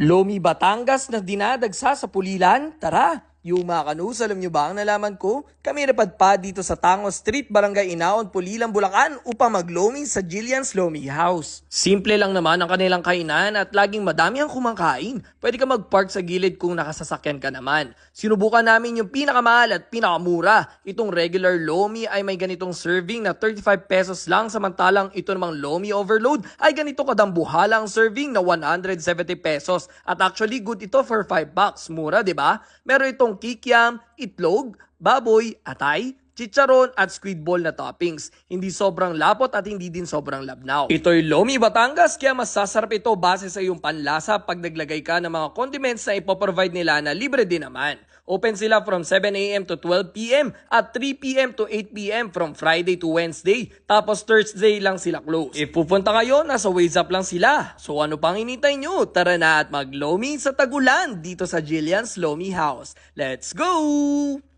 Lomi Batangas na dinadagsa sa pulilan? Tara! Yung mga kanus, alam nyo ba ang nalaman ko? Kami napadpad dito sa Tango Street, Barangay Inaon, Pulilan, Bulacan upang maglomi sa Jillian's Lomi House. Simple lang naman ang kanilang kainan at laging madami ang kumakain. Pwede ka mag-park sa gilid kung nakasasakyan ka naman. Sinubukan namin yung pinakamahal at pinakamura. Itong regular Lomi ay may ganitong serving na 35 pesos lang samantalang ito namang Lomi Overload ay ganito kadambuhala ang serving na 170 pesos. At actually good ito for 5 bucks. Mura, di ba? Meron itong kikiam, itlog, baboy, atay, chicharon at squid ball na toppings. Hindi sobrang lapot at hindi din sobrang labnaw. Ito'y Lomi Batangas kaya mas sasarap ito base sa iyong panlasa pag naglagay ka ng mga condiments na ipoprovide nila na libre din naman. Open sila from 7am to 12pm at 3pm to 8pm from Friday to Wednesday. Tapos Thursday lang sila close. If pupunta kayo, nasa Waze Up lang sila. So ano pang hinintay nyo? Tara na at mag-Lomi sa Tagulan dito sa Jillian's Lomi House. Let's go!